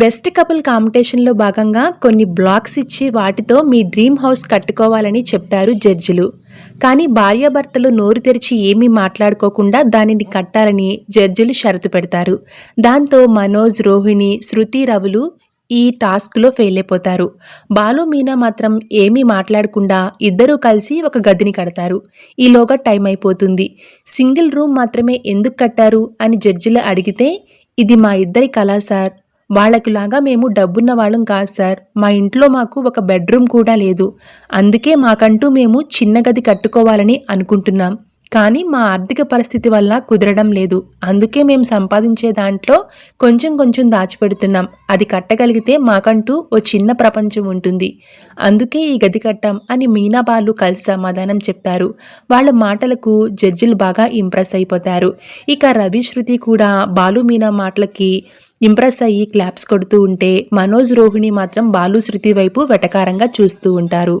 Best couple కాంపిటీషన్లో భాగంగా కొన్ని బ్లాక్స్ ఇచ్చి వాటితో మీ డ్రీమ్ హౌస్ కట్టుకోవాలని చెప్తారు జడ్జిలు. కానీ భార్యాభర్తలు నోరు తెరిచి ఏమీ మాట్లాడుకోకుండా దానిని కట్టాలని జడ్జిలు షరతు పెడతారు. దాంతో మనోజ్ రోహిణి శృతి రవులు ఈ టాస్క్లో ఫెయిల్ అయిపోతారు. బాలు మీనా మాత్రం ఏమీ మాట్లాడకుండా ఇద్దరూ కలిసి ఒక గదిని కడతారు. ఈలోగా టైం అయిపోతుంది. సింగిల్ రూమ్ మాత్రమే ఎందుకు కట్టారు అని జడ్జిలు అడిగితే ఇది మా ఇద్దరి కళ సార్. వాళ్ళకిలాగా మేము డబ్బున్న వాళ్ళం కాదు సార్. మా ఇంట్లో మాకు ఒక బెడ్రూమ్ కూడా లేదు. అందుకే మాకంటూ మేము చిన్న గది కట్టుకోవాలని అనుకుంటున్నాం. కానీ మా ఆర్థిక పరిస్థితి వల్ల కుదరడం లేదు. అందుకే మేము సంపాదించే దాంట్లో కొంచెం కొంచెం దాచిపెడుతున్నాం. అది కట్టగలిగితే మాకంటూ ఓ చిన్న ప్రపంచం ఉంటుంది. అందుకే ఈ గది కట్టాం అని మీనా బాలు కలిసి సమాధానం చెప్తారు వాళ్ళ మాటలకు జడ్జిలు బాగా ఇంప్రెస్ అయిపోతారు. ఇక రవి శృతి కూడా బాలు మీనా మాటలకి ఇంప్రెస్ అయ్యి క్లాప్స్ కొడుతూ ఉంటే మనోజ్ రోహిణి మాత్రం బాలు శృతి వైపు వెటకారంగా చూస్తూ ఉంటారు.